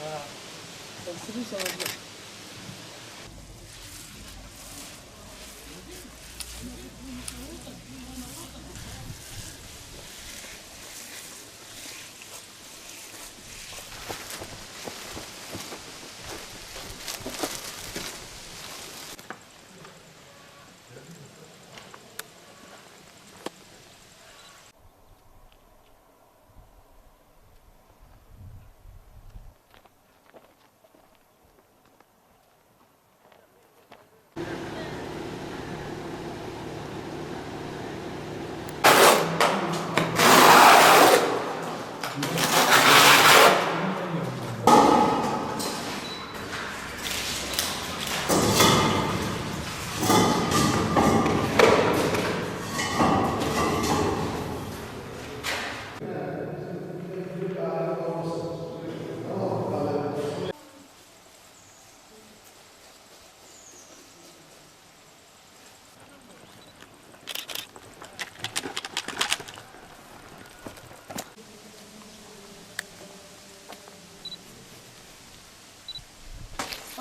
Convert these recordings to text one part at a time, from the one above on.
から、する人の話です。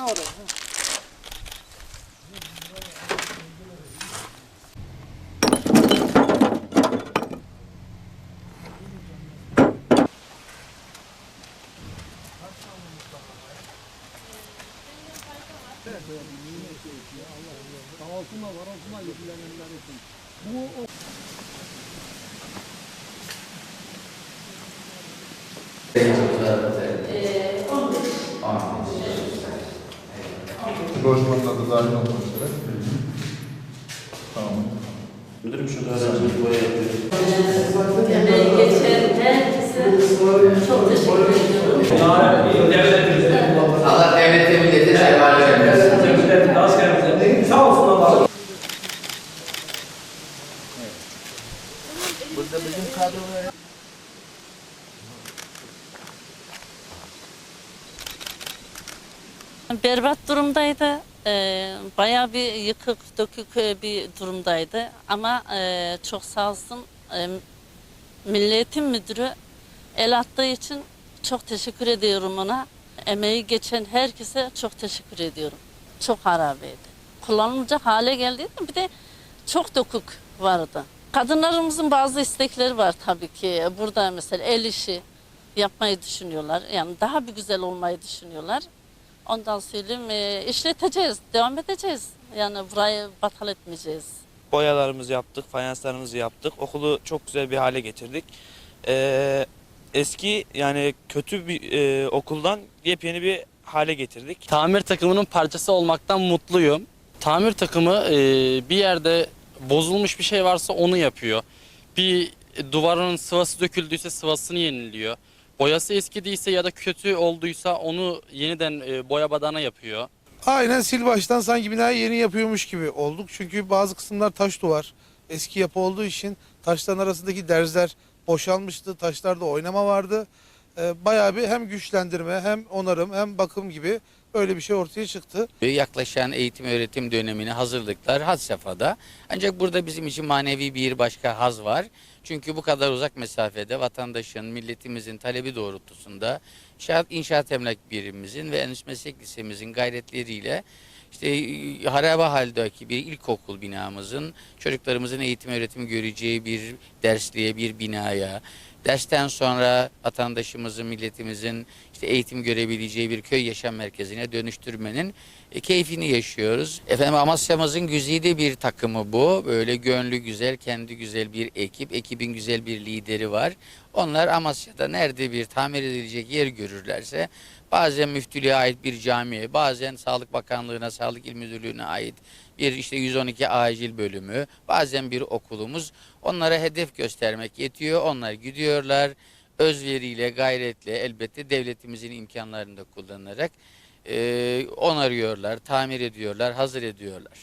Ha orada. Altına için. Bu. Thank you. Lojmanın adı dahil olmak üzere. Tamam. Müdürüm şurada öğrencimiz boya yapıyor. Geçen herkese çok teşekkür ediyorum. Allah devlete millete seval vermesin. Berbat durumdaydı. Ee, bayağı bir yıkık dökük e, bir durumdaydı. Ama e, çok sağ olsun e, Milli Eğitim Müdürü el attığı için çok teşekkür ediyorum ona. Emeği geçen herkese çok teşekkür ediyorum. Çok harabeydi. Kullanılacak hale geldi bir de çok dökük vardı. Kadınlarımızın bazı istekleri var tabii ki. Burada mesela el işi yapmayı düşünüyorlar. Yani daha bir güzel olmayı düşünüyorlar. Ondan söyleyeyim e, işleteceğiz, devam edeceğiz. Yani burayı batal etmeyeceğiz. Boyalarımızı yaptık, fayanslarımızı yaptık. Okulu çok güzel bir hale getirdik. Ee, eski yani kötü bir e, okuldan yepyeni bir hale getirdik. Tamir takımının parçası olmaktan mutluyum. Tamir takımı e, bir yerde bozulmuş bir şey varsa onu yapıyor. Bir duvarın sıvası döküldüyse sıvasını yeniliyor. Boyası eskidiyse ya da kötü olduysa onu yeniden e, boya badana yapıyor. Aynen sil baştan sanki binayı yeni yapıyormuş gibi olduk. Çünkü bazı kısımlar taş duvar. Eski yapı olduğu için taşların arasındaki derzler boşalmıştı. Taşlarda oynama vardı. Ee, bayağı bir hem güçlendirme hem onarım hem bakım gibi öyle bir şey ortaya çıktı. Yaklaşan eğitim öğretim dönemine hazırlıklar had safhada. Ancak burada bizim için manevi bir başka haz var. Çünkü bu kadar uzak mesafede vatandaşın, milletimizin talebi doğrultusunda inşaat, inşaat emlak birimimizin ve Endüstri Meslek Lisemizin gayretleriyle işte e, harabe haldeki bir ilkokul binamızın çocuklarımızın eğitim öğretim göreceği bir dersliğe, bir binaya, dersten sonra vatandaşımızın, milletimizin işte eğitim görebileceği bir köy yaşam merkezine dönüştürmenin e, keyfini yaşıyoruz. Efendim Amasya'mızın güzide bir takımı bu. Böyle gönlü güzel, kendi güzel bir ekip, ekibin güzel bir lideri var. Onlar Amasya'da nerede bir tamir edilecek yer görürlerse bazen müftülüğe ait bir camiye, bazen Sağlık Bakanlığı'na, Sağlık İl Müdürlüğü'ne ait bir işte 112 acil bölümü, bazen bir okulumuz onlara hedef göstermek yetiyor. Onlar gidiyorlar özveriyle, gayretle elbette devletimizin imkanlarını da kullanarak e, onarıyorlar, tamir ediyorlar, hazır ediyorlar.